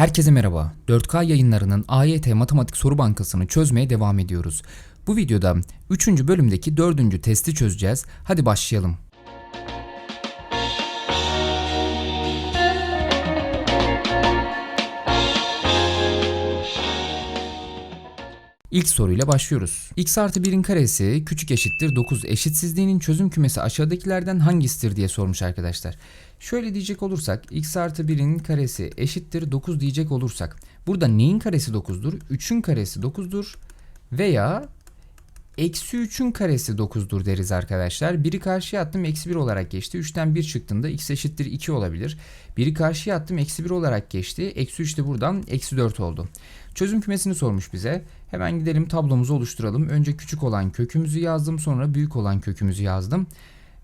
Herkese merhaba. 4K yayınlarının AYT Matematik Soru Bankası'nı çözmeye devam ediyoruz. Bu videoda 3. bölümdeki 4. testi çözeceğiz. Hadi başlayalım. İlk soruyla başlıyoruz. x artı 1'in karesi küçük eşittir 9 eşitsizliğinin çözüm kümesi aşağıdakilerden hangisidir diye sormuş arkadaşlar. Şöyle diyecek olursak x artı 1'in karesi eşittir 9 diyecek olursak burada neyin karesi 9'dur? 3'ün karesi 9'dur veya eksi 3'ün karesi 9'dur deriz arkadaşlar. 1'i karşıya attım eksi 1 olarak geçti. 3'ten 1 çıktığında x eşittir 2 olabilir. 1'i karşıya attım eksi 1 olarak geçti. Eksi 3 de buradan eksi 4 oldu. Çözüm kümesini sormuş bize. Hemen gidelim tablomuzu oluşturalım. Önce küçük olan kökümüzü yazdım sonra büyük olan kökümüzü yazdım.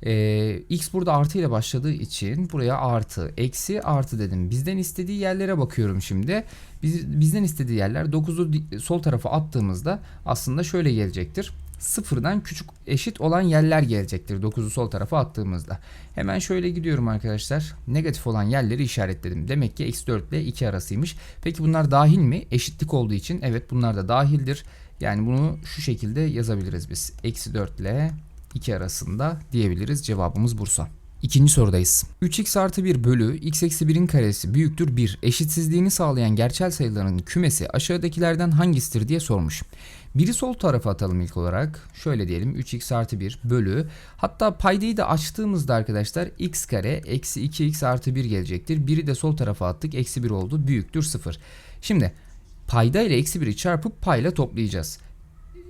Ee, x burada artı ile başladığı için buraya artı, eksi, artı dedim. Bizden istediği yerlere bakıyorum şimdi. Biz, bizden istediği yerler 9'u di- sol tarafa attığımızda aslında şöyle gelecektir. Sıfırdan küçük eşit olan yerler gelecektir 9'u sol tarafa attığımızda. Hemen şöyle gidiyorum arkadaşlar. Negatif olan yerleri işaretledim. Demek ki eksi 4 ile 2 arasıymış. Peki bunlar dahil mi? Eşitlik olduğu için evet bunlar da dahildir. Yani bunu şu şekilde yazabiliriz biz. Eksi 4 ile 2 arasında diyebiliriz. Cevabımız Bursa. İkinci sorudayız. 3x artı 1 bölü x eksi 1'in karesi büyüktür 1 eşitsizliğini sağlayan gerçel sayıların kümesi aşağıdakilerden hangisidir diye sormuş. Biri sol tarafa atalım ilk olarak. Şöyle diyelim 3x artı 1 bölü. Hatta paydayı da açtığımızda arkadaşlar x kare eksi 2x artı 1 gelecektir. Biri de sol tarafa attık eksi 1 oldu büyüktür 0. Şimdi payda ile eksi 1'i çarpıp payla toplayacağız.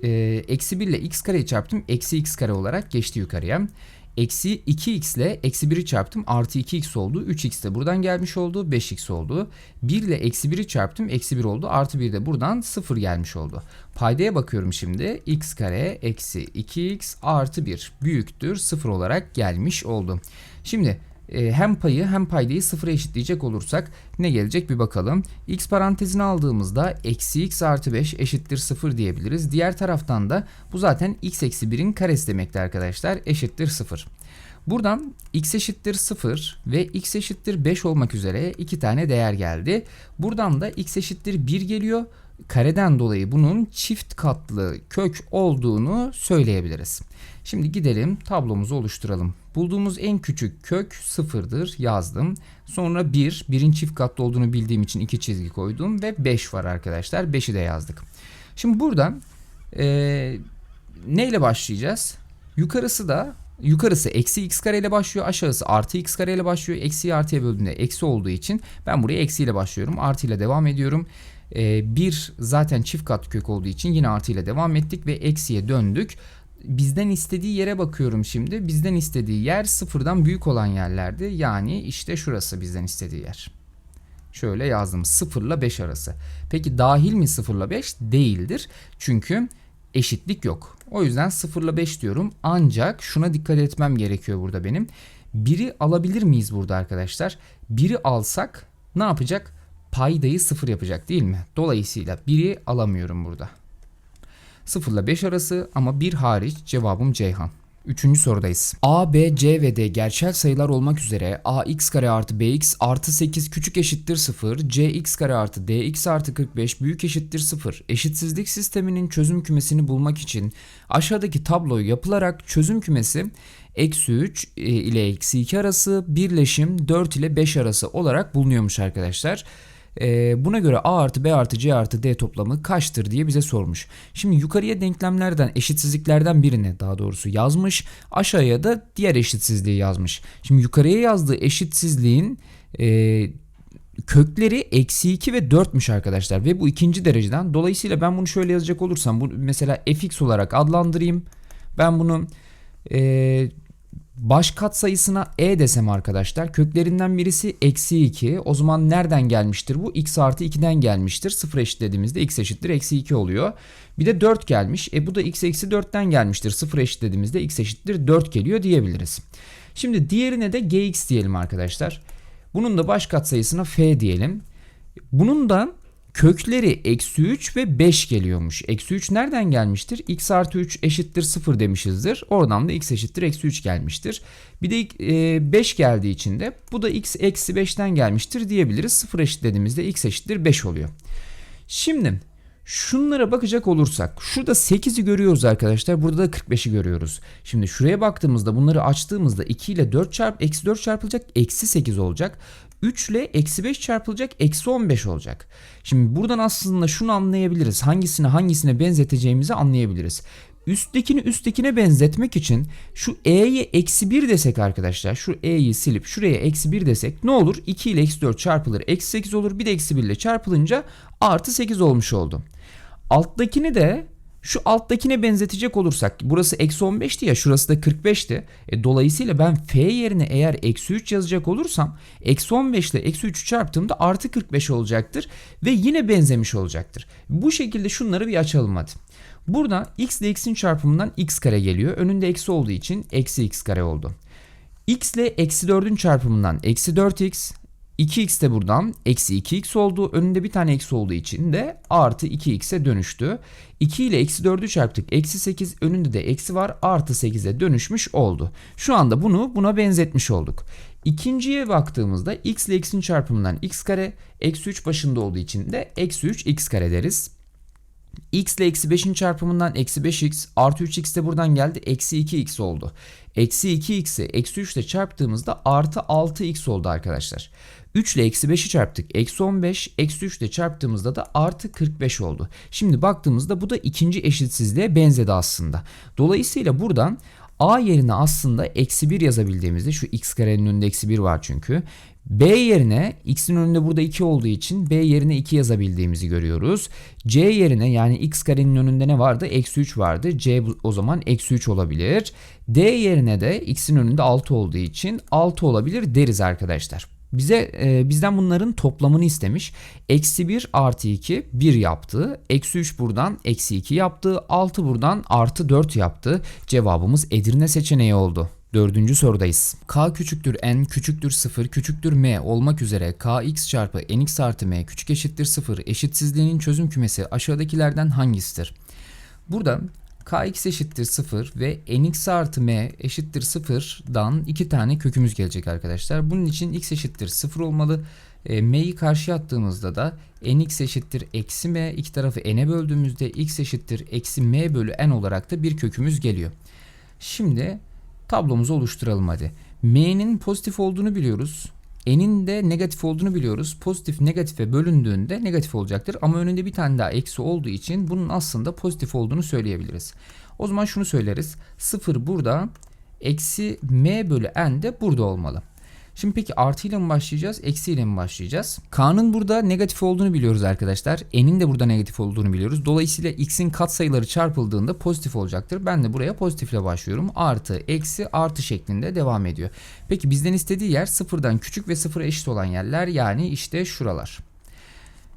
Ee, eksi 1 ile x kareyi çarptım eksi x kare olarak geçti yukarıya. Eksi 2x ile eksi 1'i çarptım artı 2x oldu. 3x de buradan gelmiş oldu 5x oldu. 1 ile eksi 1'i çarptım eksi 1 oldu. Artı 1 de buradan 0 gelmiş oldu. Paydaya bakıyorum şimdi. x kare eksi 2x artı 1 büyüktür 0 olarak gelmiş oldu. Şimdi hem payı hem paydayı sıfıra eşitleyecek olursak ne gelecek bir bakalım. x parantezini aldığımızda eksi x artı 5 eşittir 0 diyebiliriz. Diğer taraftan da bu zaten x eksi 1'in karesi demekti arkadaşlar eşittir 0. Buradan x eşittir 0 ve x eşittir 5 olmak üzere iki tane değer geldi. Buradan da x eşittir 1 geliyor. Kareden dolayı bunun çift katlı kök olduğunu söyleyebiliriz. Şimdi gidelim tablomuzu oluşturalım. Bulduğumuz en küçük kök sıfırdır yazdım. Sonra 1, 1'in çift katlı olduğunu bildiğim için iki çizgi koydum ve 5 var arkadaşlar. 5'i de yazdık. Şimdi burada e, neyle başlayacağız? Yukarısı da yukarısı eksi x kare ile başlıyor. Aşağısı artı x kare ile başlıyor. Eksiyi artıya böldüğünde eksi olduğu için ben buraya eksiyle başlıyorum. Artı ile devam ediyorum. 1 zaten çift katlı kök olduğu için yine artı ile devam ettik ve eksiye döndük bizden istediği yere bakıyorum şimdi. Bizden istediği yer sıfırdan büyük olan yerlerdi. Yani işte şurası bizden istediği yer. Şöyle yazdım 0 ile 5 arası. Peki dahil mi 0 ile 5? Değildir. Çünkü eşitlik yok. O yüzden 0 ile 5 diyorum. Ancak şuna dikkat etmem gerekiyor burada benim. Biri alabilir miyiz burada arkadaşlar? Biri alsak ne yapacak? Paydayı 0 yapacak değil mi? Dolayısıyla biri alamıyorum burada. 0 ile 5 arası ama 1 hariç cevabım Ceyhan. Üçüncü sorudayız. A, B, C ve D gerçel sayılar olmak üzere ax kare artı bx artı 8 küçük eşittir 0, cx kare artı dx artı 45 büyük eşittir 0 eşitsizlik sisteminin çözüm kümesini bulmak için aşağıdaki tablo yapılarak çözüm kümesi eksi 3 ile eksi 2 arası birleşim 4 ile 5 arası olarak bulunuyormuş arkadaşlar. E, buna göre A artı B artı C artı D toplamı kaçtır diye bize sormuş. Şimdi yukarıya denklemlerden eşitsizliklerden birini daha doğrusu yazmış. Aşağıya da diğer eşitsizliği yazmış. Şimdi yukarıya yazdığı eşitsizliğin e, kökleri eksi 2 ve 4'müş arkadaşlar. Ve bu ikinci dereceden. Dolayısıyla ben bunu şöyle yazacak olursam bu mesela fx olarak adlandırayım. Ben bunu e, Baş kat sayısına e desem arkadaşlar köklerinden birisi eksi 2 o zaman nereden gelmiştir bu? X artı 2'den gelmiştir. 0 eşitlediğimizde x eşittir eksi 2 oluyor. Bir de 4 gelmiş. E bu da x eksi 4'ten gelmiştir. 0 eşitlediğimizde x eşittir 4 geliyor diyebiliriz. Şimdi diğerine de gx diyelim arkadaşlar. Bunun da baş kat sayısına f diyelim. Bunun da kökleri eksi 3 ve 5 geliyormuş. Eksi 3 nereden gelmiştir? x artı 3 eşittir 0 demişizdir. Oradan da x eşittir eksi 3 gelmiştir. Bir de e, 5 geldiği için de bu da x eksi 5'ten gelmiştir diyebiliriz. 0 eşitlediğimizde x eşittir 5 oluyor. Şimdi Şunlara bakacak olursak şurada 8'i görüyoruz arkadaşlar burada da 45'i görüyoruz. Şimdi şuraya baktığımızda bunları açtığımızda 2 ile 4 çarp eksi 4 çarpılacak eksi 8 olacak. 3 ile eksi 5 çarpılacak eksi 15 olacak. Şimdi buradan aslında şunu anlayabiliriz. Hangisine hangisine benzeteceğimizi anlayabiliriz. Üsttekini üsttekine benzetmek için şu e'ye eksi 1 desek arkadaşlar şu e'yi silip şuraya eksi 1 desek ne olur? 2 ile eksi 4 çarpılır eksi 8 olur bir de eksi 1 ile çarpılınca artı 8 olmuş oldu. Alttakini de şu alttakine benzetecek olursak burası eksi 15'ti ya şurası da 45'ti. E, dolayısıyla ben f yerine eğer eksi 3 yazacak olursam eksi 15 ile eksi 3'ü çarptığımda artı 45 olacaktır. Ve yine benzemiş olacaktır. Bu şekilde şunları bir açalım hadi. Burada x ile x'in çarpımından x kare geliyor. Önünde eksi olduğu için eksi x kare oldu. x ile eksi 4'ün çarpımından eksi 4x 2x de buradan eksi 2x oldu. Önünde bir tane eksi olduğu için de artı 2x'e dönüştü. 2 ile eksi 4'ü çarptık. Eksi 8 önünde de eksi var. Artı 8'e dönüşmüş oldu. Şu anda bunu buna benzetmiş olduk. İkinciye baktığımızda x ile x'in çarpımından x kare eksi 3 başında olduğu için de eksi 3 x kare deriz x ile eksi 5'in çarpımından eksi 5x artı 3x de buradan geldi eksi 2x oldu. Eksi 2x'i eksi 3 ile çarptığımızda artı 6x oldu arkadaşlar. 3 ile eksi 5'i çarptık eksi 15 eksi 3 ile çarptığımızda da artı 45 oldu. Şimdi baktığımızda bu da ikinci eşitsizliğe benzedi aslında. Dolayısıyla buradan A yerine aslında eksi 1 yazabildiğimizde şu x karenin önünde eksi 1 var çünkü. B yerine x'in önünde burada 2 olduğu için B yerine 2 yazabildiğimizi görüyoruz. C yerine yani x karenin önünde ne vardı? Eksi 3 vardı. C o zaman eksi 3 olabilir. D yerine de x'in önünde 6 olduğu için 6 olabilir deriz arkadaşlar. Bize e, bizden bunların toplamını istemiş. Eksi 1 artı 2 1 yaptı. Eksi 3 buradan eksi 2 yaptı. 6 buradan artı 4 yaptı. Cevabımız Edirne seçeneği oldu. Dördüncü sorudayız. k küçüktür n küçüktür 0 küçüktür m olmak üzere kx çarpı nx artı m küçük eşittir 0 eşitsizliğinin çözüm kümesi aşağıdakilerden hangisidir? Burada kx eşittir 0 ve nx artı m eşittir 0'dan iki tane kökümüz gelecek arkadaşlar. Bunun için x eşittir 0 olmalı. E, m'yi karşıya attığımızda da nx eşittir eksi m iki tarafı n'e böldüğümüzde x eşittir eksi m bölü n olarak da bir kökümüz geliyor. Şimdi tablomuzu oluşturalım hadi. M'nin pozitif olduğunu biliyoruz. N'in de negatif olduğunu biliyoruz. Pozitif negatife bölündüğünde negatif olacaktır. Ama önünde bir tane daha eksi olduğu için bunun aslında pozitif olduğunu söyleyebiliriz. O zaman şunu söyleriz. 0 burada. Eksi m bölü n de burada olmalı. Şimdi peki artı ile mi başlayacağız, eksi ile mi başlayacağız? K'nın burada negatif olduğunu biliyoruz arkadaşlar. N'in de burada negatif olduğunu biliyoruz. Dolayısıyla x'in katsayıları çarpıldığında pozitif olacaktır. Ben de buraya pozitifle başlıyorum. Artı, eksi, artı şeklinde devam ediyor. Peki bizden istediği yer sıfırdan küçük ve sıfıra eşit olan yerler. Yani işte şuralar.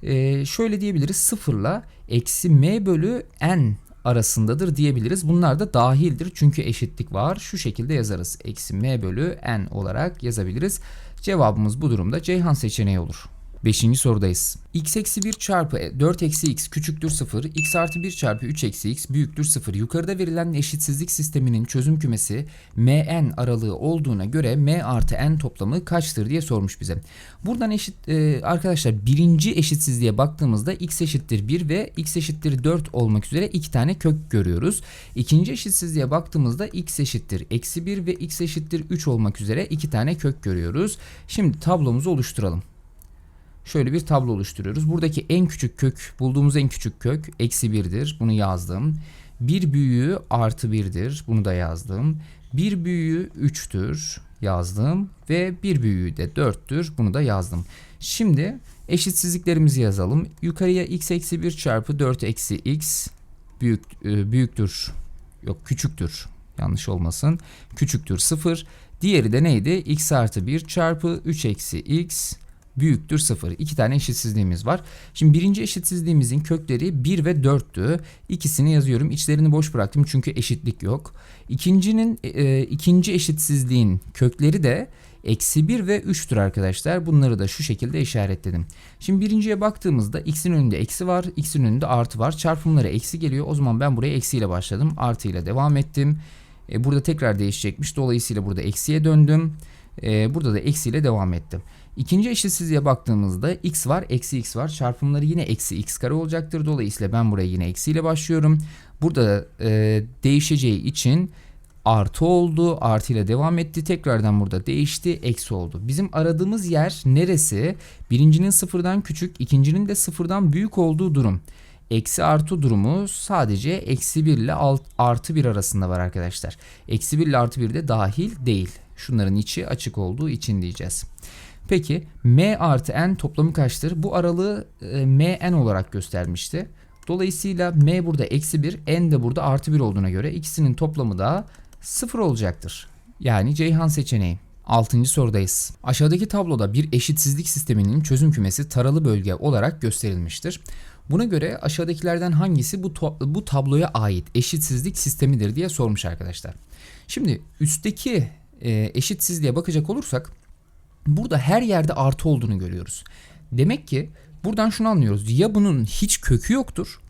Ee, şöyle diyebiliriz sıfırla eksi m bölü n arasındadır diyebiliriz. Bunlar da dahildir çünkü eşitlik var. Şu şekilde yazarız. Eksi m bölü n olarak yazabiliriz. Cevabımız bu durumda Ceyhan seçeneği olur. Beşinci sorudayız. x eksi 1 çarpı 4 eksi x küçüktür 0, x artı 1 çarpı 3 eksi x büyüktür 0. Yukarıda verilen eşitsizlik sisteminin çözüm kümesi mn aralığı olduğuna göre m artı n toplamı kaçtır diye sormuş bize. Buradan eşit e, arkadaşlar birinci eşitsizliğe baktığımızda x eşittir 1 ve x eşittir 4 olmak üzere iki tane kök görüyoruz. İkinci eşitsizliğe baktığımızda x eşittir eksi 1 ve x eşittir 3 olmak üzere iki tane kök görüyoruz. Şimdi tablomuzu oluşturalım şöyle bir tablo oluşturuyoruz. Buradaki en küçük kök, bulduğumuz en küçük kök eksi 1'dir. Bunu yazdım. Bir büyüğü artı 1'dir. Bunu da yazdım. Bir büyüğü 3'tür yazdım. Ve bir büyüğü de 4'tür. Bunu da yazdım. Şimdi eşitsizliklerimizi yazalım. Yukarıya x eksi 1 çarpı 4 eksi x büyük, e, büyüktür. Yok küçüktür. Yanlış olmasın. Küçüktür 0. Diğeri de neydi? x artı 1 çarpı 3 eksi x büyüktür 0. İki tane eşitsizliğimiz var. Şimdi birinci eşitsizliğimizin kökleri 1 ve 4'tü. İkisini yazıyorum. İçlerini boş bıraktım çünkü eşitlik yok. İkincinin e, ikinci eşitsizliğin kökleri de eksi 1 ve 3'tür arkadaşlar. Bunları da şu şekilde işaretledim. Şimdi birinciye baktığımızda x'in önünde eksi var, x'in önünde artı var. Çarpımları eksi geliyor. O zaman ben buraya eksiyle başladım. Artı ile devam ettim. E, burada tekrar değişecekmiş. Dolayısıyla burada eksiye döndüm. E, burada da eksiyle devam ettim. İkinci eşitsizliğe baktığımızda x var, eksi x var. Çarpımları yine eksi x kare olacaktır. Dolayısıyla ben buraya yine eksiyle başlıyorum. Burada e, değişeceği için artı oldu. Artı ile devam etti. Tekrardan burada değişti. Eksi oldu. Bizim aradığımız yer neresi? Birincinin sıfırdan küçük, ikincinin de sıfırdan büyük olduğu durum. Eksi artı durumu sadece eksi 1 ile alt, artı 1 arasında var arkadaşlar. Eksi 1 ile artı 1 de dahil değil. Şunların içi açık olduğu için diyeceğiz. Peki m artı n toplamı kaçtır? Bu aralığı e, m n olarak göstermişti. Dolayısıyla m burada eksi 1, n de burada artı 1 olduğuna göre ikisinin toplamı da 0 olacaktır. Yani Ceyhan seçeneği. 6. sorudayız. Aşağıdaki tabloda bir eşitsizlik sisteminin çözüm kümesi taralı bölge olarak gösterilmiştir. Buna göre aşağıdakilerden hangisi bu, bu tabloya ait eşitsizlik sistemidir diye sormuş arkadaşlar. Şimdi üstteki e, eşitsizliğe bakacak olursak burada her yerde artı olduğunu görüyoruz. Demek ki buradan şunu anlıyoruz. Ya bunun hiç kökü yoktur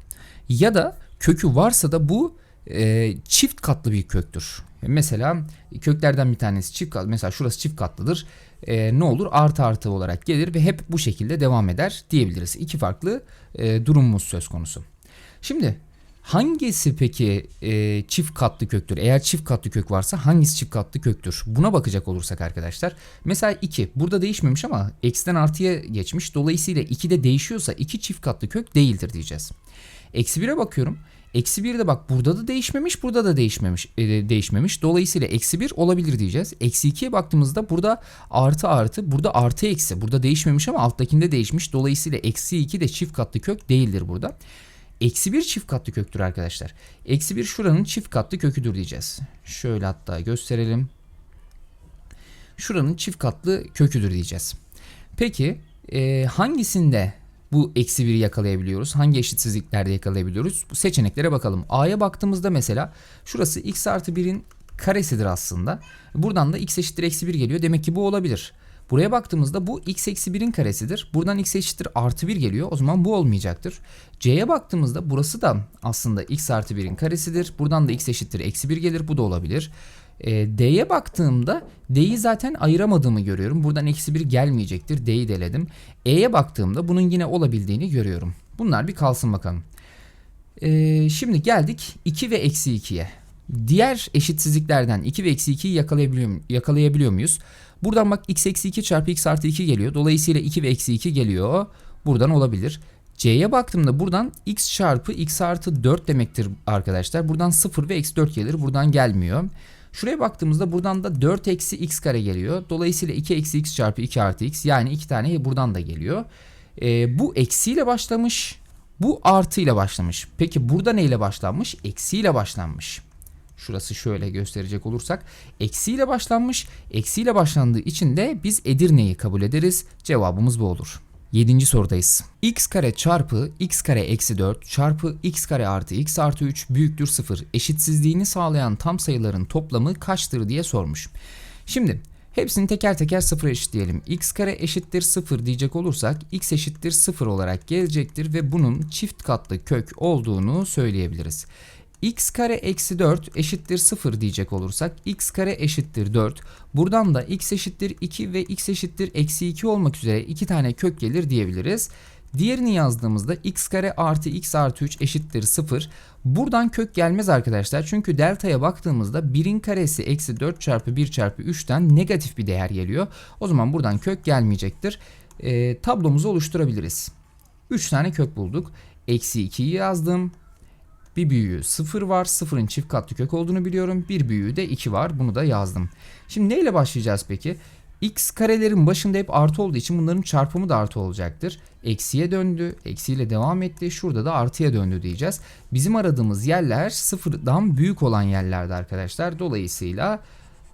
ya da kökü varsa da bu e, çift katlı bir köktür. Mesela köklerden bir tanesi çift katlı. Mesela şurası çift katlıdır. E, ne olur? Artı artı olarak gelir ve hep bu şekilde devam eder diyebiliriz. İki farklı e, durumumuz söz konusu. Şimdi hangisi peki e, çift katlı köktür? Eğer çift katlı kök varsa hangisi çift katlı köktür? Buna bakacak olursak arkadaşlar. Mesela 2 burada değişmemiş ama eksiden artıya geçmiş. Dolayısıyla 2 de değişiyorsa 2 çift katlı kök değildir diyeceğiz. Eksi 1'e bakıyorum. Eksi 1 de bak burada da değişmemiş, burada da değişmemiş. E, değişmemiş. Dolayısıyla eksi 1 olabilir diyeceğiz. Eksi 2'ye baktığımızda burada artı artı, burada artı eksi. Burada değişmemiş ama alttakinde değişmiş. Dolayısıyla eksi 2 de çift katlı kök değildir burada. Eksi 1 çift katlı köktür arkadaşlar. Eksi 1 şuranın çift katlı köküdür diyeceğiz. Şöyle hatta gösterelim. Şuranın çift katlı köküdür diyeceğiz. Peki e, hangisinde bu eksi 1'i yakalayabiliyoruz? Hangi eşitsizliklerde yakalayabiliyoruz? Bu seçeneklere bakalım. A'ya baktığımızda mesela şurası x artı 1'in karesidir aslında. Buradan da x eşittir eksi 1 geliyor. Demek ki bu olabilir. Buraya baktığımızda bu x eksi 1'in karesidir. Buradan x eşittir artı 1 geliyor. O zaman bu olmayacaktır. C'ye baktığımızda burası da aslında x artı 1'in karesidir. Buradan da x eşittir eksi 1 gelir. Bu da olabilir. E, D'ye baktığımda D'yi zaten ayıramadığımı görüyorum. Buradan eksi 1 gelmeyecektir. D'yi deledim. E'ye baktığımda bunun yine olabildiğini görüyorum. Bunlar bir kalsın bakalım. E, şimdi geldik 2 ve eksi 2'ye. Diğer eşitsizliklerden 2 ve eksi 2'yi yakalayabiliyor, yakalayabiliyor muyuz? Buradan bak x eksi 2 çarpı x artı 2 geliyor. Dolayısıyla 2 ve eksi 2 geliyor. Buradan olabilir. C'ye baktığımda buradan x çarpı x artı 4 demektir arkadaşlar. Buradan 0 ve eksi 4 gelir. Buradan gelmiyor. Şuraya baktığımızda buradan da 4 eksi x kare geliyor. Dolayısıyla 2 eksi x çarpı 2 artı x yani 2 tane buradan da geliyor. Ee, bu eksiyle başlamış. Bu artıyla başlamış. Peki burada neyle başlanmış? Eksiyle başlanmış. Şurası şöyle gösterecek olursak eksiyle başlanmış. Eksiyle başlandığı için de biz Edirne'yi kabul ederiz. Cevabımız bu olur. 7. sorudayız. x kare çarpı x kare eksi 4 çarpı x kare artı x artı 3 büyüktür 0 eşitsizliğini sağlayan tam sayıların toplamı kaçtır diye sormuş. Şimdi hepsini teker teker 0 eşitleyelim. x kare eşittir 0 diyecek olursak x eşittir 0 olarak gelecektir ve bunun çift katlı kök olduğunu söyleyebiliriz x kare eksi 4 eşittir 0 diyecek olursak x kare eşittir 4. Buradan da x eşittir 2 ve x eşittir eksi 2 olmak üzere iki tane kök gelir diyebiliriz. Diğerini yazdığımızda x kare artı x artı 3 eşittir 0. Buradan kök gelmez arkadaşlar. Çünkü delta'ya baktığımızda 1'in karesi eksi 4 çarpı 1 çarpı 3'ten negatif bir değer geliyor. O zaman buradan kök gelmeyecektir. E, tablomuzu oluşturabiliriz. 3 tane kök bulduk. Eksi 2'yi yazdım. Bir büyüğü 0 var. 0'ın çift katlı kök olduğunu biliyorum. Bir büyüğü de 2 var. Bunu da yazdım. Şimdi neyle başlayacağız peki? X karelerin başında hep artı olduğu için bunların çarpımı da artı olacaktır. Eksiye döndü. Eksiyle devam etti. Şurada da artıya döndü diyeceğiz. Bizim aradığımız yerler sıfırdan büyük olan yerlerde arkadaşlar. Dolayısıyla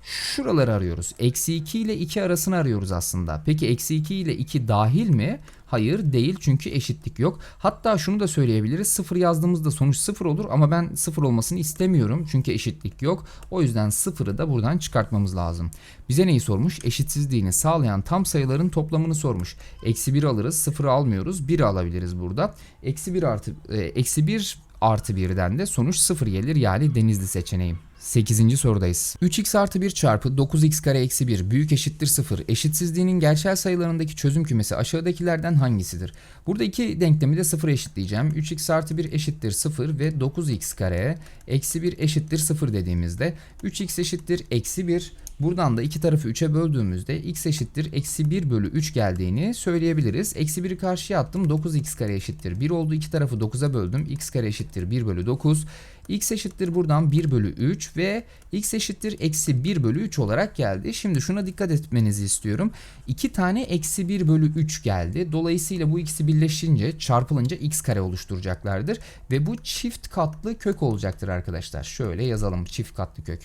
şuraları arıyoruz. Eksi 2 ile 2 arasını arıyoruz aslında. Peki eksi 2 ile 2 dahil mi? Hayır değil çünkü eşitlik yok. Hatta şunu da söyleyebiliriz. 0 yazdığımızda sonuç 0 olur ama ben 0 olmasını istemiyorum çünkü eşitlik yok. O yüzden 0'ı da buradan çıkartmamız lazım. Bize neyi sormuş? Eşitsizliğini sağlayan tam sayıların toplamını sormuş. Eksi 1 alırız, 0'ı almıyoruz. 1 alabiliriz burada. Eksi 1 artı, e, eksi 1 artı 1'den de sonuç 0 gelir yani denizli seçeneğim. 8. sorudayız. 3x artı 1 çarpı 9x kare eksi 1 büyük eşittir 0 eşitsizliğinin gerçel sayılarındaki çözüm kümesi aşağıdakilerden hangisidir? Burada iki denklemi de 0 eşitleyeceğim. 3x artı 1 eşittir 0 ve 9x kare eksi 1 eşittir 0 dediğimizde 3x eşittir eksi 1 Buradan da iki tarafı 3'e böldüğümüzde x eşittir eksi 1 bölü 3 geldiğini söyleyebiliriz. Eksi 1'i karşıya attım 9x kare eşittir 1 oldu. iki tarafı 9'a böldüm. x kare eşittir 1 bölü 9. x eşittir buradan 1 bölü 3 ve x eşittir eksi 1 bölü 3 olarak geldi. Şimdi şuna dikkat etmenizi istiyorum. 2 tane eksi 1 bölü 3 geldi. Dolayısıyla bu ikisi birleşince çarpılınca x kare oluşturacaklardır. Ve bu çift katlı kök olacaktır arkadaşlar. Şöyle yazalım çift katlı kök.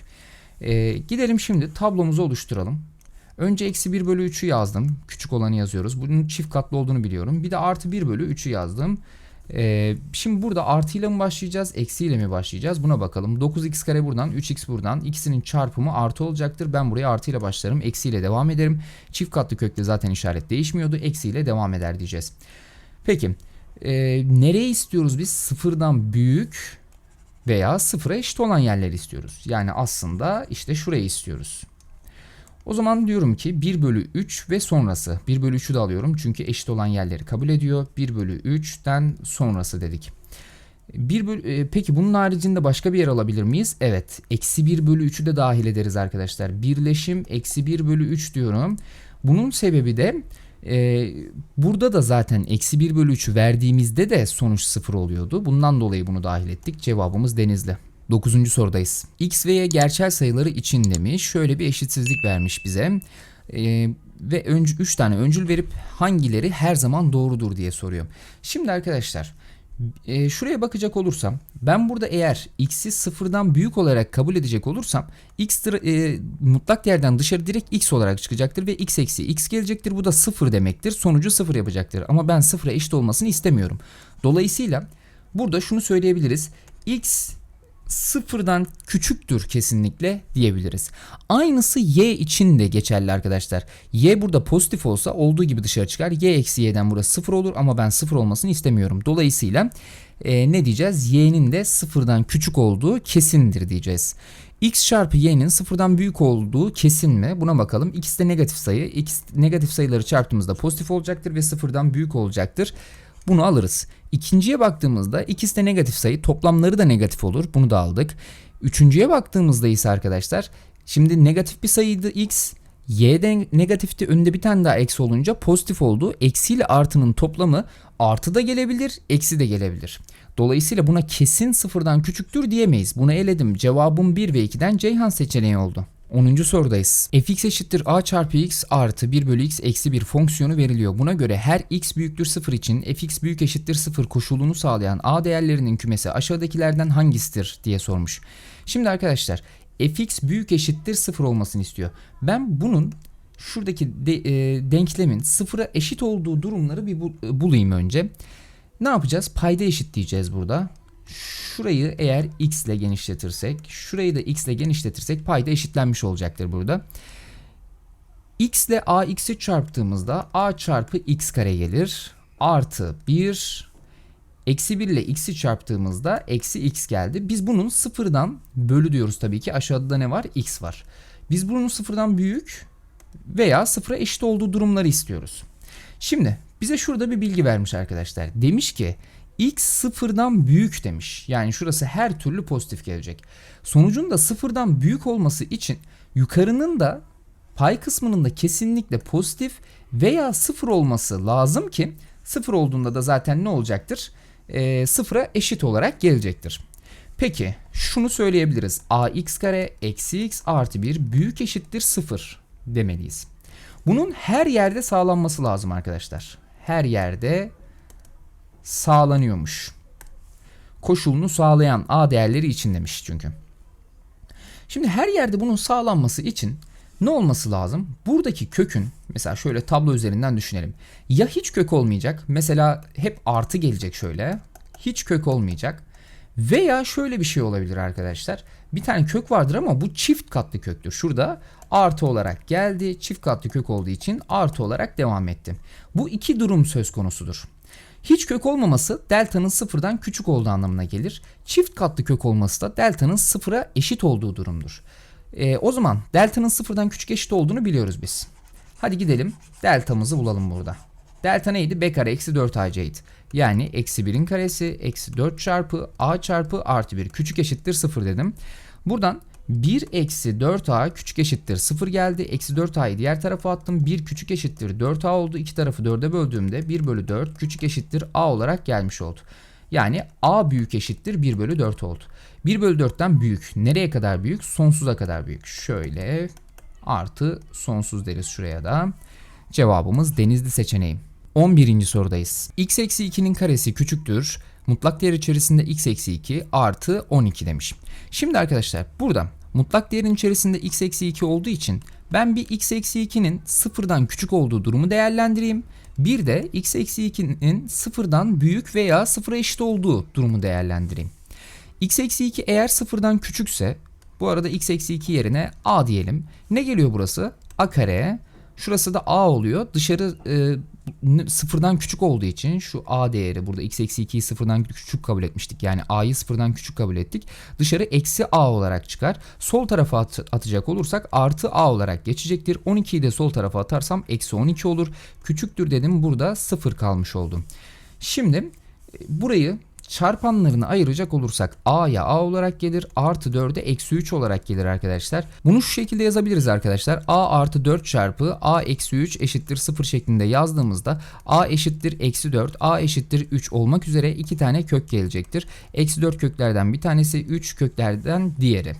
Ee, gidelim şimdi tablomuzu oluşturalım. Önce eksi 1 bölü 3'ü yazdım. Küçük olanı yazıyoruz. Bunun çift katlı olduğunu biliyorum. Bir de artı 1 bölü 3'ü yazdım. Ee, şimdi burada artıyla mı başlayacağız, eksiyle mi başlayacağız? Buna bakalım. 9x kare buradan, 3x buradan. İkisinin çarpımı artı olacaktır. Ben buraya artıyla başlarım. Eksiyle devam ederim. Çift katlı kökte zaten işaret değişmiyordu. Eksiyle devam eder diyeceğiz. Peki. E, nereye istiyoruz biz? Sıfırdan büyük veya sıfıra eşit olan yerleri istiyoruz. Yani aslında işte şurayı istiyoruz. O zaman diyorum ki 1 bölü 3 ve sonrası. 1 bölü 3'ü de alıyorum çünkü eşit olan yerleri kabul ediyor. 1 bölü 3'ten sonrası dedik. 1 bölü, e, peki bunun haricinde başka bir yer alabilir miyiz? Evet. Eksi 1 bölü 3'ü de dahil ederiz arkadaşlar. Birleşim eksi 1 bölü 3 diyorum. Bunun sebebi de e, burada da zaten eksi 1 bölü 3'ü verdiğimizde de sonuç 0 oluyordu. Bundan dolayı bunu dahil ettik. Cevabımız denizli. 9. sorudayız. X ve Y gerçel sayıları için demiş. Şöyle bir eşitsizlik vermiş bize. Ee, ve 3 tane öncül verip hangileri her zaman doğrudur diye soruyor. Şimdi arkadaşlar e, şuraya bakacak olursam ben burada eğer x'i sıfırdan büyük olarak kabul edecek olursam x e, mutlak değerden dışarı direkt x olarak çıkacaktır ve x eksi x gelecektir. Bu da sıfır demektir. Sonucu sıfır yapacaktır. Ama ben sıfıra eşit olmasını istemiyorum. Dolayısıyla burada şunu söyleyebiliriz. x sıfırdan küçüktür kesinlikle diyebiliriz. Aynısı y için de geçerli arkadaşlar. y burada pozitif olsa olduğu gibi dışarı çıkar. y eksi y'den burası sıfır olur ama ben sıfır olmasını istemiyorum. Dolayısıyla e, ne diyeceğiz? y'nin de sıfırdan küçük olduğu kesindir diyeceğiz. x çarpı y'nin sıfırdan büyük olduğu kesin mi? Buna bakalım. x de negatif sayı. x negatif sayıları çarptığımızda pozitif olacaktır ve sıfırdan büyük olacaktır. Bunu alırız. İkinciye baktığımızda ikisi de negatif sayı. Toplamları da negatif olur. Bunu da aldık. Üçüncüye baktığımızda ise arkadaşlar şimdi negatif bir sayıydı x. Y de negatifti önünde bir tane daha eksi olunca pozitif oldu. Eksi ile artının toplamı artı da gelebilir, eksi de gelebilir. Dolayısıyla buna kesin sıfırdan küçüktür diyemeyiz. Bunu eledim. Cevabım 1 ve 2'den Ceyhan seçeneği oldu. 10. sorudayız. fx eşittir a çarpı x artı 1 bölü x eksi 1 fonksiyonu veriliyor. Buna göre her x büyüktür 0 için fx büyük eşittir 0 koşulunu sağlayan a değerlerinin kümesi aşağıdakilerden hangisidir diye sormuş. Şimdi arkadaşlar fx büyük eşittir 0 olmasını istiyor. Ben bunun şuradaki de, e, denklemin sıfıra eşit olduğu durumları bir bul, bulayım önce. Ne yapacağız? Payda eşit diyeceğiz burada. Şurayı eğer x ile genişletirsek, şurayı da x ile genişletirsek payda eşitlenmiş olacaktır burada. x ile ax'i çarptığımızda a çarpı x kare gelir. Artı 1 Eksi 1 ile x'i çarptığımızda eksi x geldi. Biz bunun sıfırdan bölü diyoruz tabii ki. Aşağıda da ne var? x var. Biz bunun sıfırdan büyük veya sıfıra eşit olduğu durumları istiyoruz. Şimdi bize şurada bir bilgi vermiş arkadaşlar. Demiş ki x sıfırdan büyük demiş. Yani şurası her türlü pozitif gelecek. Sonucun da sıfırdan büyük olması için yukarının da pay kısmının da kesinlikle pozitif veya sıfır olması lazım ki sıfır olduğunda da zaten ne olacaktır? E, sıfıra eşit olarak gelecektir. Peki şunu söyleyebiliriz. ax kare eksi x artı 1 büyük eşittir 0 demeliyiz. Bunun her yerde sağlanması lazım arkadaşlar. Her yerde sağlanıyormuş. Koşulunu sağlayan A değerleri için demiş çünkü. Şimdi her yerde bunun sağlanması için Ne olması lazım? Buradaki kökün mesela şöyle tablo üzerinden düşünelim. Ya hiç kök olmayacak. Mesela hep artı gelecek şöyle. Hiç kök olmayacak. Veya şöyle bir şey olabilir arkadaşlar. Bir tane kök vardır ama bu çift katlı köktür. Şurada artı olarak geldi. Çift katlı kök olduğu için artı olarak devam etti. Bu iki durum söz konusudur. Hiç kök olmaması delta'nın sıfırdan küçük olduğu anlamına gelir. Çift katlı kök olması da delta'nın sıfıra eşit olduğu durumdur. Ee, o zaman delta'nın sıfırdan küçük eşit olduğunu biliyoruz biz. Hadi gidelim deltamızı bulalım burada. Delta neydi? B kare eksi 4 AC'ydi. Yani eksi 1'in karesi eksi 4 çarpı A çarpı artı 1 küçük eşittir 0 dedim. Buradan 1 eksi 4A küçük eşittir 0 geldi. Eksi 4A'yı diğer tarafa attım. 1 küçük eşittir 4A oldu. İki tarafı 4'e böldüğümde 1 bölü 4 küçük eşittir A olarak gelmiş oldu. Yani A büyük eşittir 1 bölü 4 oldu. 1 bölü 4'ten büyük. Nereye kadar büyük? Sonsuza kadar büyük. Şöyle artı sonsuz deriz şuraya da. Cevabımız denizli seçeneği. 11. sorudayız. x eksi 2'nin karesi küçüktür. Mutlak değer içerisinde x eksi 2 artı 12 demiş. Şimdi arkadaşlar burada mutlak değerin içerisinde x eksi 2 olduğu için ben bir x eksi 2'nin sıfırdan küçük olduğu durumu değerlendireyim. Bir de x eksi 2'nin sıfırdan büyük veya sıfıra eşit olduğu durumu değerlendireyim. x eksi 2 eğer sıfırdan küçükse bu arada x eksi 2 yerine a diyelim. Ne geliyor burası? a kare. Şurası da a oluyor. Dışarı e, sıfırdan küçük olduğu için şu a değeri burada x eksi 2'yi sıfırdan küçük kabul etmiştik. Yani a'yı sıfırdan küçük kabul ettik. Dışarı eksi a olarak çıkar. Sol tarafa at- atacak olursak artı a olarak geçecektir. 12'yi de sol tarafa atarsam eksi 12 olur. Küçüktür dedim burada sıfır kalmış oldu. Şimdi e, burayı çarpanlarını ayıracak olursak a'ya a olarak gelir artı 4'e eksi 3 olarak gelir arkadaşlar. Bunu şu şekilde yazabiliriz arkadaşlar. a artı 4 çarpı a eksi 3 eşittir 0 şeklinde yazdığımızda a eşittir eksi 4 a eşittir 3 olmak üzere iki tane kök gelecektir. Eksi 4 köklerden bir tanesi 3 köklerden diğeri.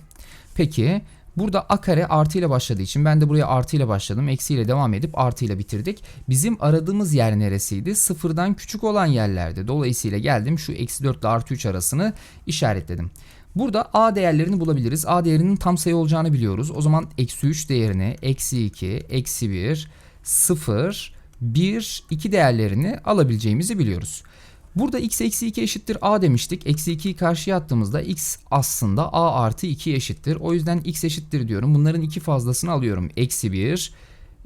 Peki Burada a kare artı ile başladığı için ben de buraya artı ile başladım. Eksi ile devam edip artı ile bitirdik. Bizim aradığımız yer neresiydi? Sıfırdan küçük olan yerlerdi. Dolayısıyla geldim şu eksi 4 ile artı 3 arasını işaretledim. Burada a değerlerini bulabiliriz. a değerinin tam sayı olacağını biliyoruz. O zaman eksi 3 değerini eksi 2, eksi 1, 0, 1, 2 değerlerini alabileceğimizi biliyoruz. Burada x eksi 2 eşittir a demiştik. Eksi 2'yi karşıya attığımızda x aslında a artı 2 eşittir. O yüzden x eşittir diyorum. Bunların iki fazlasını alıyorum. Eksi 1,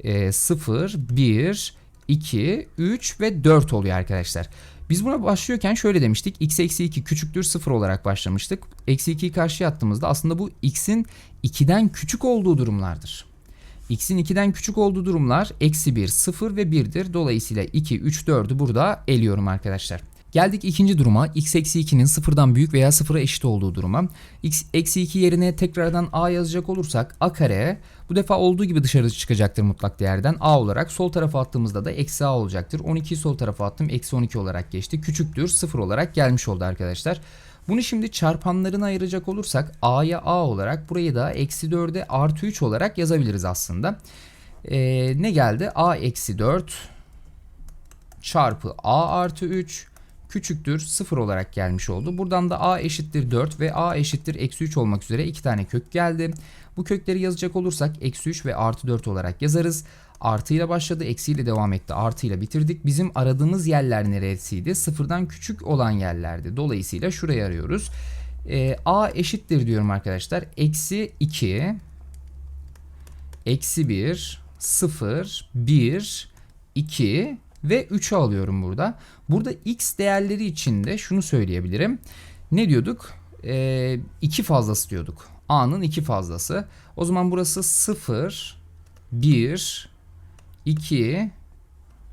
e, 0, 1, 2, 3 ve 4 oluyor arkadaşlar. Biz buna başlıyorken şöyle demiştik. x eksi 2 küçüktür 0 olarak başlamıştık. Eksi 2'yi karşıya attığımızda aslında bu x'in 2'den küçük olduğu durumlardır. X'in 2'den küçük olduğu durumlar eksi 1, 0 ve 1'dir. Dolayısıyla 2, 3, 4'ü burada eliyorum arkadaşlar. Geldik ikinci duruma. x eksi 2'nin sıfırdan büyük veya sıfıra eşit olduğu duruma. x eksi 2 yerine tekrardan a yazacak olursak a kare bu defa olduğu gibi dışarı çıkacaktır mutlak değerden a olarak. Sol tarafa attığımızda da eksi a olacaktır. 12'yi sol tarafa attım. Eksi 12 olarak geçti. Küçüktür. 0 olarak gelmiş oldu arkadaşlar. Bunu şimdi çarpanlarına ayıracak olursak a'ya a olarak burayı da eksi 4'e artı 3 olarak yazabiliriz aslında. Ee, ne geldi? a eksi 4 çarpı a artı 3 küçüktür 0 olarak gelmiş oldu. Buradan da a eşittir 4 ve a eşittir eksi 3 olmak üzere iki tane kök geldi. Bu kökleri yazacak olursak eksi 3 ve artı 4 olarak yazarız. Artıyla başladı, eksiyle devam etti, artıyla bitirdik. Bizim aradığımız yerler neresiydi? Sıfırdan küçük olan yerlerdi. Dolayısıyla şurayı arıyoruz. Ee, a eşittir diyorum arkadaşlar. Eksi 2, eksi 1, 0, 1, 2 ve 3'ü alıyorum burada. Burada x değerleri için de şunu söyleyebilirim. Ne diyorduk? 2 fazlası diyorduk. a'nın 2 fazlası. O zaman burası 0, 1, 2,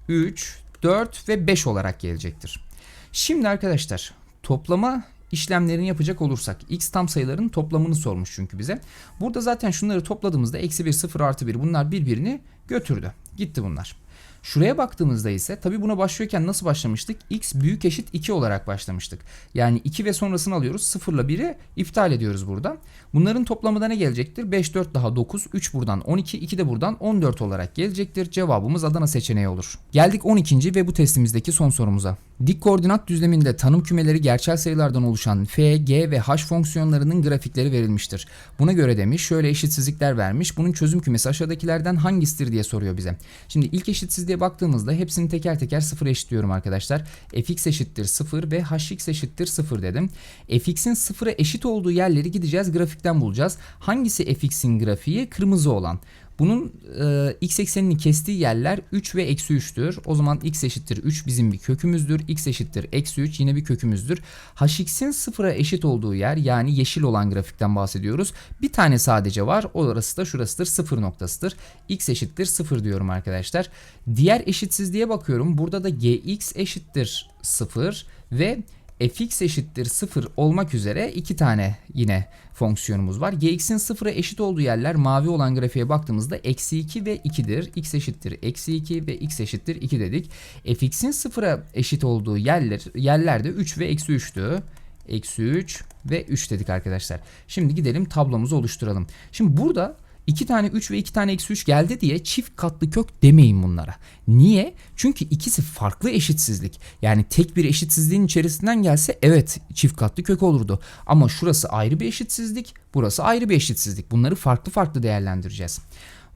3, 4 ve 5 olarak gelecektir. Şimdi arkadaşlar toplama işlemlerini yapacak olursak x tam sayıların toplamını sormuş çünkü bize. Burada zaten şunları topladığımızda eksi 1, 0 artı 1 bunlar birbirini götürdü. Gitti bunlar. Şuraya baktığımızda ise tabi buna başlıyorken nasıl başlamıştık? x büyük eşit 2 olarak başlamıştık. Yani 2 ve sonrasını alıyoruz. 0 ile 1'i iptal ediyoruz burada. Bunların toplamı da ne gelecektir? 5, 4 daha 9, 3 buradan 12, 2 de buradan 14 olarak gelecektir. Cevabımız Adana seçeneği olur. Geldik 12. ve bu testimizdeki son sorumuza. Dik koordinat düzleminde tanım kümeleri gerçel sayılardan oluşan f, g ve h fonksiyonlarının grafikleri verilmiştir. Buna göre demiş şöyle eşitsizlikler vermiş. Bunun çözüm kümesi aşağıdakilerden hangisidir diye soruyor bize. Şimdi ilk eşitsizliğe baktığımızda hepsini teker teker sıfır eşitliyorum arkadaşlar. fx eşittir 0 ve hx eşittir 0 dedim. fx'in sıfıra eşit olduğu yerleri gideceğiz grafikten bulacağız. Hangisi fx'in grafiği? Kırmızı olan. Bunun e, x eksenini kestiği yerler 3 ve eksi 3'tür. O zaman x eşittir 3 bizim bir kökümüzdür. x eşittir eksi 3 yine bir kökümüzdür. hx'in sıfıra eşit olduğu yer yani yeşil olan grafikten bahsediyoruz. Bir tane sadece var. Orası da şurasıdır. Sıfır noktasıdır. x eşittir 0 diyorum arkadaşlar. Diğer eşitsizliğe bakıyorum. Burada da gx eşittir 0 ve fx eşittir 0 olmak üzere iki tane yine fonksiyonumuz var. gx'in 0'a eşit olduğu yerler mavi olan grafiğe baktığımızda eksi 2 ve 2'dir. x eşittir eksi 2 ve x eşittir 2 dedik. fx'in 0'a eşit olduğu yerler, yerlerde 3 ve eksi 3'tü. Eksi 3 ve 3 dedik arkadaşlar. Şimdi gidelim tablomuzu oluşturalım. Şimdi burada 2 tane 3 ve 2 tane eksi 3 geldi diye çift katlı kök demeyin bunlara. Niye? Çünkü ikisi farklı eşitsizlik. Yani tek bir eşitsizliğin içerisinden gelse evet çift katlı kök olurdu. Ama şurası ayrı bir eşitsizlik, burası ayrı bir eşitsizlik. Bunları farklı farklı değerlendireceğiz.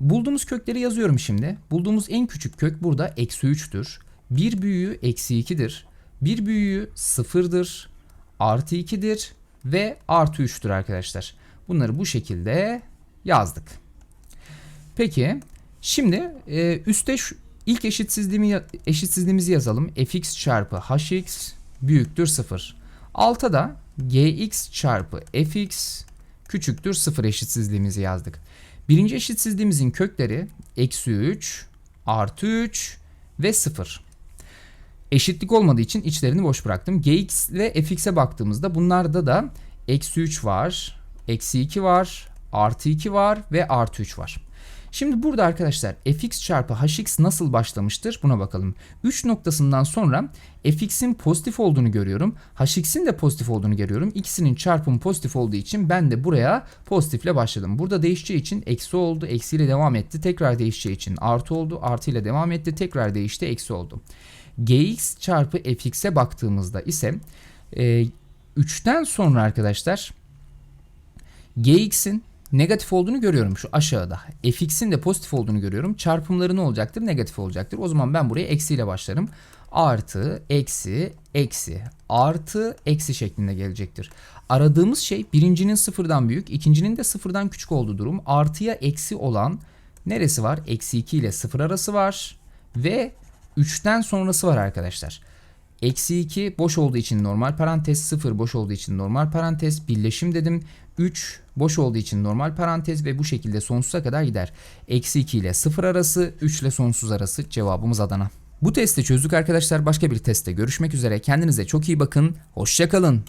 Bulduğumuz kökleri yazıyorum şimdi. Bulduğumuz en küçük kök burada eksi 3'tür. Bir büyüğü eksi 2'dir. Bir büyüğü 0'dır. Artı 2'dir ve artı 3'tür arkadaşlar. Bunları bu şekilde yazdık. Peki şimdi e, üstte şu, ilk eşitsizliğimi eşitsizliğimizi yazalım. fx çarpı hx büyüktür 0. Alta da gx çarpı fx küçüktür 0 eşitsizliğimizi yazdık. Birinci eşitsizliğimizin kökleri eksi 3 artı 3 ve 0. Eşitlik olmadığı için içlerini boş bıraktım. gx ve fx'e baktığımızda bunlarda da eksi 3 var, eksi 2 var, artı 2 var ve artı 3 var. Şimdi burada arkadaşlar fx çarpı hx nasıl başlamıştır buna bakalım. 3 noktasından sonra fx'in pozitif olduğunu görüyorum. hx'in de pozitif olduğunu görüyorum. İkisinin çarpımı pozitif olduğu için ben de buraya pozitifle başladım. Burada değişeceği için eksi oldu. Eksiyle devam etti. Tekrar değişeceği için artı oldu. Artı ile devam etti. Tekrar değişti. Eksi oldu. gx çarpı fx'e baktığımızda ise e, 3'ten sonra arkadaşlar gx'in negatif olduğunu görüyorum şu aşağıda. fx'in de pozitif olduğunu görüyorum. Çarpımları ne olacaktır? Negatif olacaktır. O zaman ben buraya eksiyle başlarım. Artı, eksi, eksi, artı, eksi şeklinde gelecektir. Aradığımız şey birincinin sıfırdan büyük, ikincinin de sıfırdan küçük olduğu durum. Artıya eksi olan neresi var? Eksi 2 ile sıfır arası var. Ve 3'ten sonrası var arkadaşlar. Eksi 2 boş olduğu için normal parantez, 0 boş olduğu için normal parantez, birleşim dedim. 3 boş olduğu için normal parantez ve bu şekilde sonsuza kadar gider. Eksi 2 ile 0 arası, 3 ile sonsuz arası cevabımız Adana. Bu testi çözdük arkadaşlar. Başka bir testte görüşmek üzere. Kendinize çok iyi bakın. Hoşçakalın.